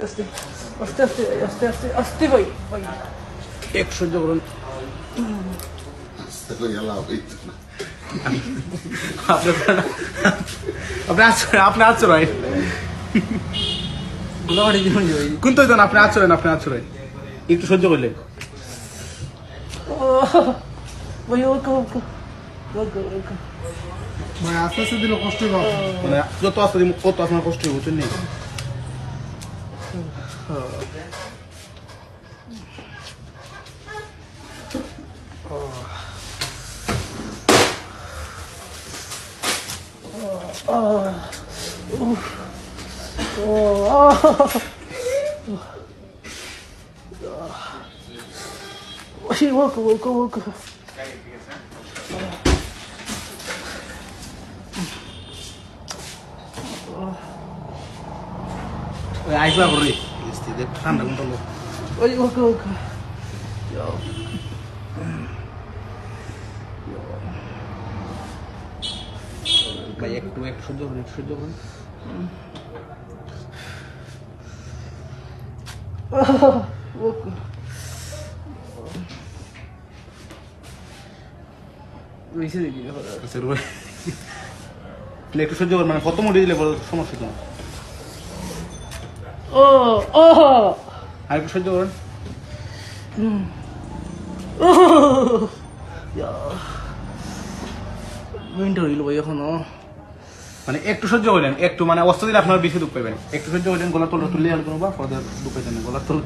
আস্তে আস্তে আস্তে আস্তে আস্তে ভাই ভাই এক সহ্য করুন. আপনি আচরেন আপনি আচরেন কিন্তু আপনি আচরেন আপনি আচরেন একটু সহ্য করলেন। আস্তে আস্তে দিলে কষ্ট মানে যত আসতে দিন কত আপনার কষ্ট হবে বুঝছেন নি? ভাই ওকে ওকে ওকে ওই আইসবা করি ঠান্ডা কোনটা ভাই ওকে ওকে। ভাই একটু সহ্য করুন সহ্য করুন দেখি মানে কত মুড়ি দিলে বড় সমস্যা তো ও ও। আর একটু সহ্য করুন। মিনিট হইল ভাই এখনও। মানে একটু সহ্য করলেন একটু মানে অস্ত্র দিলে আপনার বেশি দুঃখ পাবেন। একটু সহ্য করলেন গলার তলটা তুললে আর কোনো বা দুঃখ পাইতেন গলার তল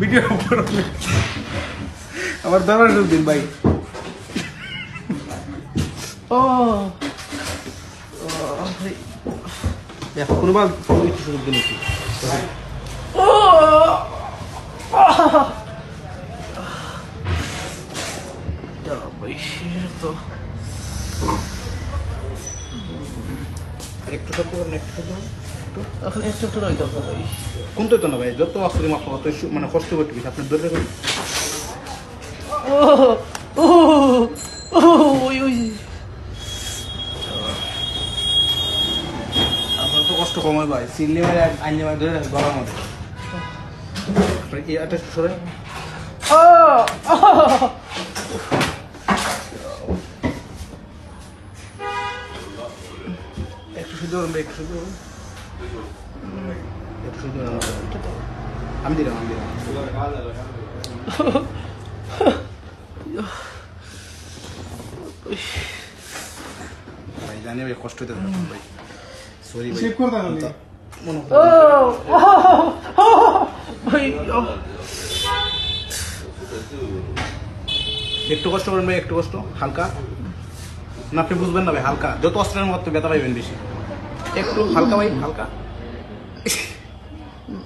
ভিডিও আমার দরবার দিন ভাই। ও এখন কোনোবা একটু সুযোগ দিন একটু ও তো না ভাই যত মানে কষ্ট করতে বেশি আপনার ধরে রাখুন ও ওই ওই আপনার তো কষ্ট কম হয় ভাই। সিললে মানে আইনে মানে ধরে রাখে গলার মধ্যে। এই সরে ও একটু একটু একটু আমি দিলাম আমি দিলাম। ভাই জানি ভাই কষ্ট হতে ভাই। সরি ভাই চেক করে দেখালি মনে ও ভাই ও একটু কষ্ট করুন ভাই একটু কষ্ট হালকা না আপনি বুঝবেন না ভাই হালকা যত অস্ত্রের মতো ব্যথা পাইবেন বেশি একটু হালকা ভাই হালকা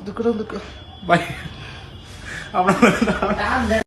দুঃখ দুঃখ ভাই আমরা